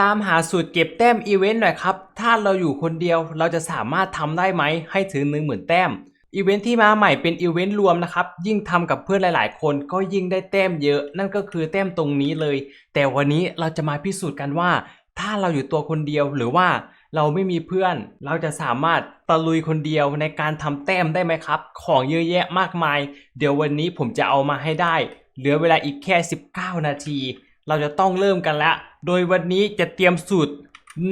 ตามหาสูตรเก็บแต้มอีเวนต์หน่อยครับ ถ้าเราอยู่คนเดียวเราจะสามารถทำได้ไหมให้ถึง 1 0,000 แต้ม อีเวนต์ที่มาใหม่เป็นอีเวนต์รวมนะครับ ยิ่งทำกับเพื่อนหลาย ๆ คนก็ยิ่งได้แต้มเยอะ นั่นก็คือแต้มตรงนี้เลย แต่วันนี้เราจะมาพิสูจน์กันว่า ถ้าเราอยู่ตัวคนเดียวหรือว่าเราไม่มีเพื่อน เราจะสามารถตะลุยคนเดียวในการทำแต้มได้ไหมครับ ของเยอะแยะมากมาย เดี๋ยววันนี้ผมจะเอามาให้ได้ เหลือเวลาอีกแค่ 19 นาที เราจะต้องเริ่มกันแล้วโดยวันนี้จะเตรียมสูตร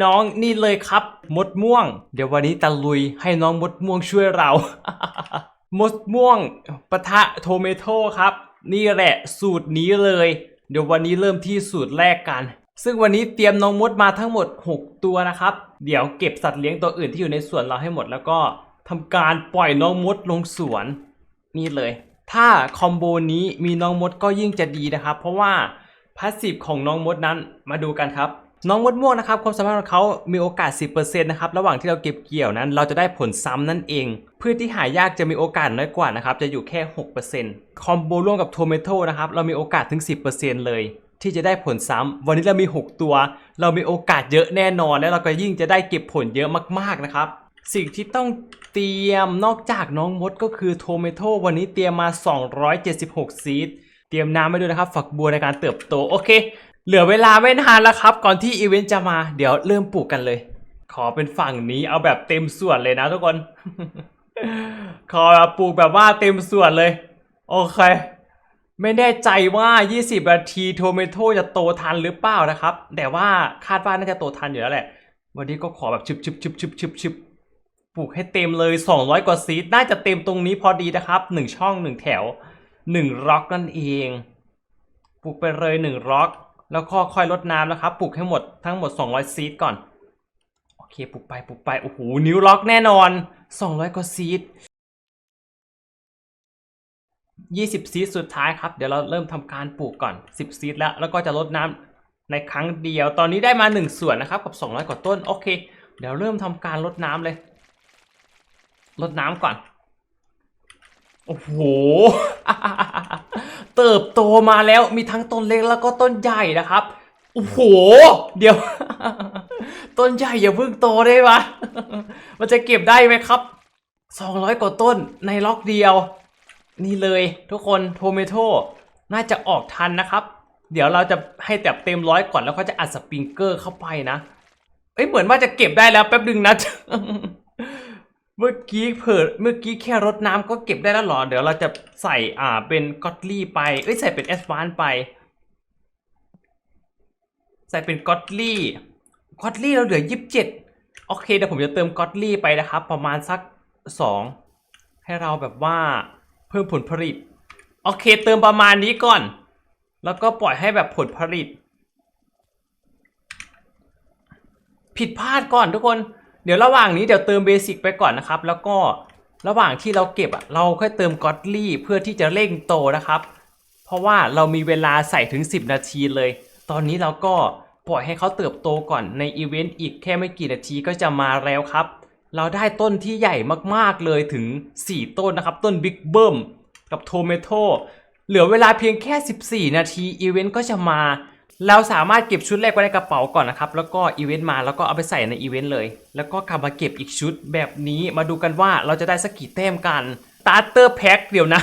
น้องนี่เลยครับ มดม่วง เดี๋ยววันนี้ตะลุยให้น้องมดม่วงช่วยเรา มดม่วงปะทะโทเมโต้ครับ นี่แหละสูตรนี้เลย เดี๋ยววันนี้เริ่มที่สูตรแรกกัน ซึ่งวันนี้เตรียมน้องมดมาทั้งหมด 6 ตัวนะครับ เดี๋ยวเก็บสัตว์เลี้ยงตัวอื่นที่อยู่ในสวนเราให้หมดแล้วก็ทำการปล่อยน้องมดลงสวน นี่เลย ถ้าคอมโบนี้มีน้องมดก็ยิ่งจะดีนะครับ เพราะว่า พาสซีฟของน้องมดนั้นมาดูกันครับ น้องมดม่วงนะครับความสามารถของเขามีโอกาส 10%นะครับระหว่างที่เราเก็บเกี่ยวนั้น เราจะได้ผลซ้ำนั่นเองพืชที่หายากจะมีโอกาสน้อยกว่านะครับจะอยู่แค่ 6%คอมโบร่วมกับโทเมโต้นะครับเรามีโอกาสถึง 10%เลยที่จะได้ผลซ้ำวันนี้เรามี 6 ตัว เรามีโอกาสเยอะแน่นอน และเราก็ยิ่งจะได้เก็บผลเยอะมากๆนะครับ สิ่งที่ต้องเตรียมนอกจากน้องมดก็คือโทเมโต้วันนี้เตรียมมา 276 ซีด เตรียมน้ำไว้ด้วยนะครับ ฝักบัวในการเติบโต โอเค เหลือเวลาไม่นานแล้วครับ ก่อนที่อีเวนต์จะมา เดี๋ยวเริ่มปลูกกันเลย ขอเป็นฝั่งนี้เอาแบบเต็มส่วนเลยนะทุกคน ขอปลูกแบบว่าเต็มส่วนเลย โอเค ไม่แน่ใจว่า 20 นาทีโทเมโตจะโตทันหรือเปล่านะครับ แต่ว่าคาดว่าน่าจะโตทันอยู่แล้วแหละ วันนี้ก็ขอแบบชึบชึบชึบชึบชึบชึบปลูกให้เต็มเลย 200 กว่าซีดน่าจะเต็มตรงนี้พอดีนะครับ 1 ช่อง 1 แถว 1ร็อกนั่นเอง ปลูกไปเลย1ร็อก แล้วก็ค่อยลดน้ำนะครับ ปลูกให้หมดทั้งหมด 200 ซีดก่อน โอเค ปลูกไป ปลูกไป โอ้โห นิ้วล็อกแน่นอน 200 กว่าซีด20 ซีดสุดท้ายครับ เดี๋ยวเราเริ่มทำการปลูกก่อน 10 ซีดแล้ว แล้วก็จะลดน้ำในครั้งเดียว ตอนนี้ได้มา 1 ส่วนนะครับ กับ 200 กว่าต้น โอเค เดี๋ยวเริ่มทำการลดน้ำเลย ลดน้ำก่อน โอ้โห เติบโตมาแล้วมีทั้งต้นเล็กแล้วก็ต้นใหญ่นะครับ โอ้โห เดี๋ยว ต้นใหญ่อย่าเพิ่งโตได้ปะมันจะเก็บได้ไหมครับ 200 กว่าต้นในล็อกเดียว นี่เลยทุกคนโทเมโต้น่าจะออกทันนะครับ เดี๋ยวเราจะให้แต่เต็มร้อยก่อนแล้วก็จะอัดสปริงเกอร์เข้าไปนะ เอ้ยเหมือนว่าจะเก็บได้แล้วแป๊บดึงนะ เมื่อกี้เผิดเมื่อกี้แค่รดน้ำก็เก็บได้แล้วเหรอ เดี๋ยวเราจะใส่อ่าเป็นก็อตลี่ไป เอ้ยใส่เป็นแอสวานไป ใส่เป็นก็อตลี่ก็อตลี่เราเหลือยี่สิบเจ็ดโอเคเดี๋ยวผมจะเติมก็อตลี่ไปนะครับ ประมาณสักสองให้เราแบบว่าเพิ่มผลผลิต โอเคเติมประมาณนี้ก่อน แล้วก็ปล่อยให้แบบผลผลิต ผิดพลาดก่อนทุกคน เดี๋ยวระหว่างนี้เดี๋ยวเติมเบสิกไปก่อนนะครับ แล้วก็ระหว่างที่เราเก็บอะเราค่อยเติมก็อตลี่เพื่อที่จะเร่งโตนะครับ เพราะว่าเรามีเวลาใส่ถึง 10 นาทีเลย ตอนนี้เราก็ปล่อยให้เขาเติบโตก่อนในอีเวนต์อีกแค่ไม่กี่นาทีก็จะมาแล้วครับ เราได้ต้นที่ใหญ่มากๆเลยถึง 4 ต้นนะครับ ต้นบิ๊กเบิ้มกับโทเมโต้เหลือเวลาเพียงแค่ 14 นาทีอีเวนต์ก็จะมา เราสามารถเก็บชุดแรกไว้ในกระเป๋าก่อนนะครับ แล้วก็อีเวนต์มาแล้วก็เอาไปใส่ในอีเวนต์เลย แล้วก็กลับมาเก็บอีกชุดแบบนี้มาดูกันว่าเราจะได้สักกี่แต้มกันสตาร์เตอร์แพ็คเดี๋ยวนะ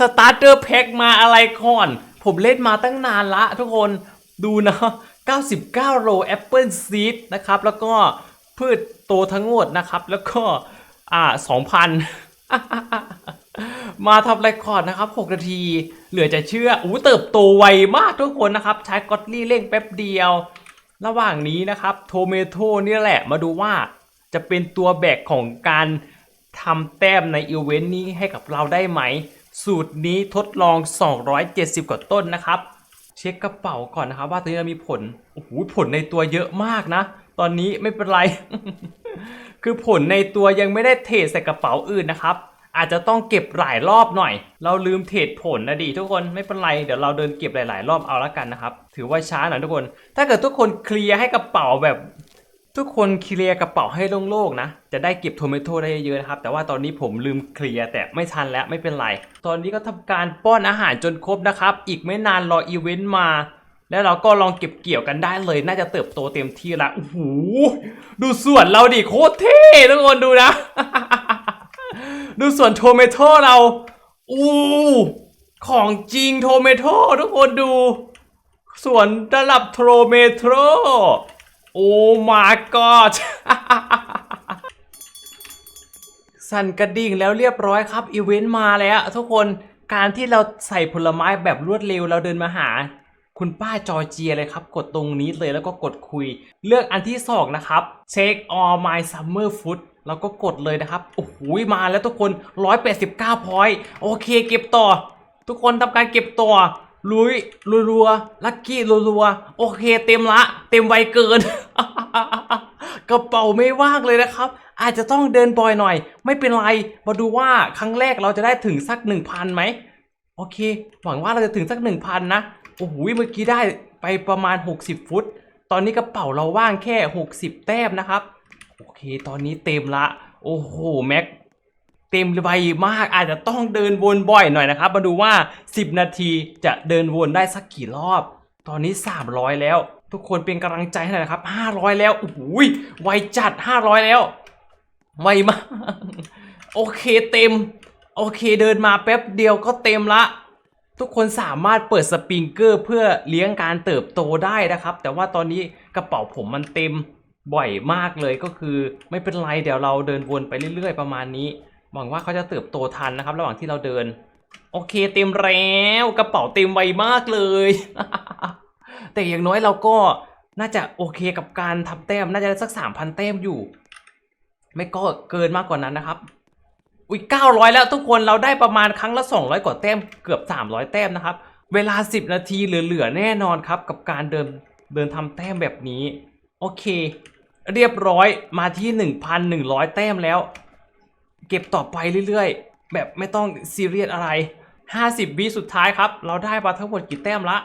สตาร์เตอร์แพ็คมาอะไรก่อน ผมเล่นมาตั้งนานละทุกคนดูนะ 99 โลแอปเปิลซีดนะครับ แล้วก็พืชโตทั้งหมดนะครับ แล้วก็อ่า 2,000 มาทำไรคอร์ดนะครับ 6 นาที เหลือจะเชื่ออู้เติบโตไวมากทุกคนนะครับ ใช้กอตลี่เร่งแป๊บเดียว ระหว่างนี้นะครับโทเมโต้นี่แหละมาดูว่าจะเป็นตัวแบกของการทำแต้มในอีเวนต์นี้ให้กับเราได้ไหม สูตรนี้ทดลอง 270 กว่าต้นนะครับ เช็คกระเป๋าก่อนนะครับ ว่าตอนนี้เรามีผลโอ้โหผลในตัวเยอะมากนะ ตอนนี้ไม่เป็นไร คือผลในตัวยังไม่ได้เทใส่กระเป๋าอื่นนะครับ อาจจะต้องเก็บหลายรอบหน่อย เราลืมเทรดผลนะดิทุกคนไม่เป็นไรเดี๋ยวเราเดินเก็บหลาย ๆ รอบเอาละกันนะครับ ถือว่าช้าหน่อยทุกคน ถ้าเกิดทุกคนเคลียร์ให้กระเป๋าแบบ ทุกคนเคลียร์กระเป๋าให้โล่งๆนะ จะได้เก็บโทเมโต้ได้เยอะๆนะครับ แต่ว่าตอนนี้ผมลืมเคลียร์แต่ไม่ทันแล้วไม่เป็นไร ตอนนี้ก็ทำการป้อนอาหารจนครบนะครับ อีกไม่นานรออีเวนต์มาแล้วเราก็ลองเก็บเกี่ยวกันได้เลย น่าจะเติบโตเต็มที่ละโอ้โหดูสวนเราดิโคตรเท่ทุกคนดูนะ ดูสวนโทเมโตเราอู้ของจริงโทเมโตทุกคนดูสวนระดับโทเมโตโอ้ my god สั่นกระดิ่งแล้วเรียบร้อยครับ อีเวนต์มาแล้วทุกคนการที่เราใส่ผลไม้แบบรวดเร็วเราเดินมาหา คุณป้าจอร์เจียเลยครับ กดตรงนี้เลยแล้วก็กดคุย เลือกอันที่สองนะครับ Take all my summer food แล้วก็กดเลยนะครับ โอ้โหมาแล้วทุกคน 189 พอยต์โอเค เก็บต่อ ทุกคนทำการเก็บต่อลุยรัวๆลัคกี้รัวๆโอเค เต็มละ เต็มไวเกิน กระเป๋าไม่ว่างเลยนะครับ อาจจะต้องเดินบ่อยหน่อย ไม่เป็นไร มาดูว่าครั้งแรกเราจะได้ถึงสัก 1,000ไหมโอเค หวังว่าเราจะถึงสัก 1,000นะ โอ้โหเมื่อกี้ได้ไปประมาณ 60 ฟุต ตอนนี้กระเป๋าเราว่างแค่ 60 แต้มนะครับ โอเค ตอนนี้เต็มละ โอ้โห แม็ก เต็มใบมาก อาจจะต้องเดินวนบ่อยหน่อยนะครับ มาดูว่า 10 นาทีจะเดินวนได้สักกี่รอบ ตอนนี้ 300 แล้ว ทุกคนเป็นกำลังใจให้หน่อยนะครับ 500 แล้ว โอ้โห ไวจัด 500 แล้ว ไวมาก โอเค เต็ม โอเค เดินมาแป๊บเดียวก็เต็มละ ทุกคนสามารถเปิดสปริงเกอร์เพื่อเลี้ยงการเติบโตได้นะครับ แต่ว่าตอนนี้กระเป๋าผมมันเต็มบ่อยมากเลยก็คือ ไม่เป็นไรเดี๋ยวเราเดินวนไปเรื่อย ๆ ประมาณนี้หวังว่าเขาจะเติบโตทันนะครับ ระหว่างที่เราเดิน โอเคเต็มแล้วกระเป๋าเต็มไวมากเลย แต่อย่างน้อยเราก็น่าจะโอเคกับการทำแต้มน่าจะสักสามพันแต้มอยู่ ไม่ก็เกินมากกว่านั้นนะครับ อุ้ย900 แล้วทุกคนเราได้ประมาณครั้งละ 200 กว่าแต้มเกือบ 300 แต้มนะครับ เวลา 10 นาทีเหลือๆแน่นอนครับ กับการเดินเดินทำแต้มแบบนี้ โอเค เรียบร้อยมาที่ 1,100 แต้มแล้ว เก็บต่อไปเรื่อยๆ แบบไม่ต้องซีเรียสอะไร 50วิสุดท้ายครับ เราได้มาทั้งหมดกี่แต้มละ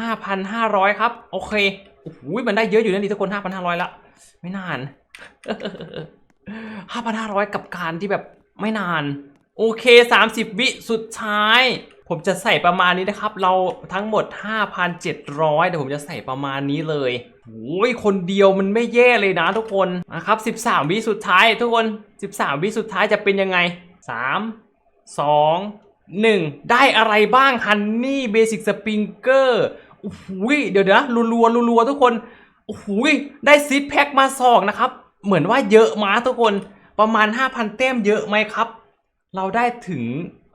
5,500 ครับ โอเคโอ้โหมันได้เยอะอยู่นะนี่ทุกคน 5,500 ละ ไม่นาน 5,500 กับการที่แบบไม่นาน โอเค 30 วิสุดท้าย ผมจะใส่ประมาณนี้นะครับ เราทั้งหมด 5,700เดี๋ยวผมจะใส่ประมาณนี้เลยโอ้ยคนเดียวมันไม่แย่เลยนะทุกคนนะครับ 13 วิสุดท้าย ทุกคน 13 วิสุดท้ายจะเป็นยังไง 3 2 1 ได้อะไรบ้างฮันนี่เบสิกสปริงเกอร์โอ้โหเดี๋ยวนะรัวๆรัวๆทุกคนโอ้โหได้ซีดแพ็คมาสองนะครับ เหมือนว่าเยอะมาทุกคนประมาณ 5,000แต้มเยอะไหมครับ เราได้ถึง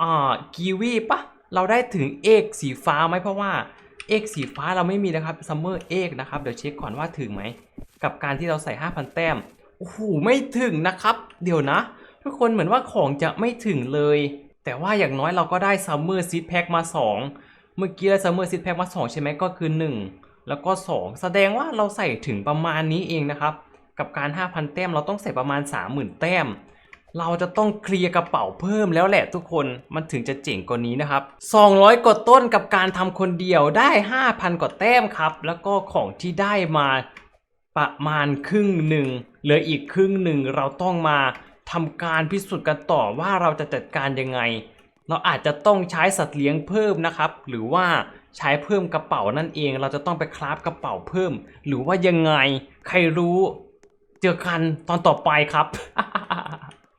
อ่ากีวีปะเราได้ถึงเอกสีฟ้าไหมเพราะว่าเอกสีฟ้าเราไม่มีนะครับซัมเมอร์เอกนะครับเดี๋ยวเช็คก่อนว่าถึงไหมกับการที่เราใส่ 5,000 แต้มโอ้โหไม่ถึงนะครับ เดี๋ยวนะ ทุกคนเหมือนว่าของจะไม่ถึงเลย แต่ว่าอย่างน้อยเราก็ได้ซัมเมอร์ซีดแพ็คมา 2 เมื่อกี้ได้ซัมเมอร์ซีดแพ็คมา 2 ใช่ไหมก็คือ 1 แล้วก็ 2 แสดงว่าเราใส่ถึงประมาณนี้เองนะครับ กับการ 5,000 แต้มเราต้องใส่ประมาณ 30,000 แต้ม เราจะต้องเคลียร์กระเป๋าเพิ่มแล้วแหละทุกคนมันถึงจะเจ๋งกว่านี้นะครับ 200 กว่าต้นกับการทำคนเดียวได้ 5,000 กว่าแต้มครับ แล้วก็ของที่ได้มาประมาณครึ่งหนึ่งเหลืออีกครึ่งหนึ่งเราต้องมาทำการพิสูจน์กันต่อว่าเราจะจัดการยังไง เราอาจจะต้องใช้สัตว์เลี้ยงเพิ่มนะครับ หรือว่าใช้เพิ่มกระเป๋านั่นเอง เราจะต้องไปคราฟกระเป๋าเพิ่ม หรือว่ายังไง ใครรู้ เจอกันตอนต่อไปครับ